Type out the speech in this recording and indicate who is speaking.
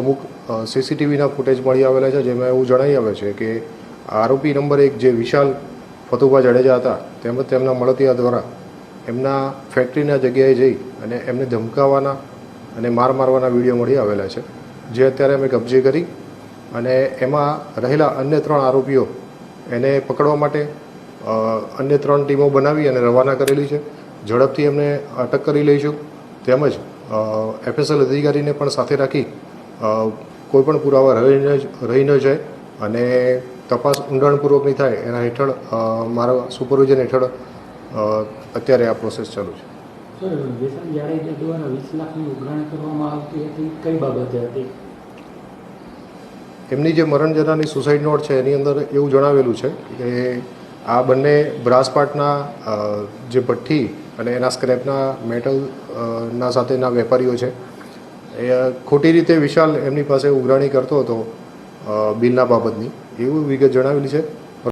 Speaker 1: અમુક સીસીટીવીના ફૂટેજ મળી આવેલા છે, જેમાં એવું જણાઈ આવે છે કે આરોપી નંબર એક જે વિશાલ ફતુભા જાડેજા હતા, તેમજ તેમના મળતિયા દ્વારા એમના ફેક્ટરીના જગ્યાએ જઈ અને એમને ધમકાવાના અને માર મારવાના વીડિયો મળી આવેલા છે. જે અત્યારે અમે કબજે કરી અને એમાં રહેલા અન્ય ત્રણ આરોપીઓ એને પકડવા માટે અન્ય ત્રણ ટીમો બનાવી અને રવાના કરેલી છે. ઝડપથી એમને અટક કરી લઈશું. તેમજ એફએસએલ અધિકારીને પણ સાથે રાખી અ, કોઈ પણ પુરાવા રહી જ- રહી ન જાય અને તપાસ ઊંડાણપૂર્વકની થાય એના હેઠળ મારા સુપરવિઝન હેઠળ અત્યારે આ પ્રોસેસ ચાલુ છે.
Speaker 2: સર જાડેજા દ્વારા વીસ લાખની ઉઘરાણી કરવામાં આવતી હતી કઈ બાબતે હતી?
Speaker 1: એમની જે મરણજનાની સુસાઇડ નોટ છે એની અંદર એવું જણાવેલું છે કે આ બંને બ્રાસપાટના જે ભઠ્ઠી અને એના સ્ક્રેપના મેટલ ના સાથેના વેપારીઓ છે એ ખોટી રીતે વિશાલ એમની પાસે ઉઘરાણી કરતો હતો બિલના બાબતની. એવું વિગત જણાવેલી છે?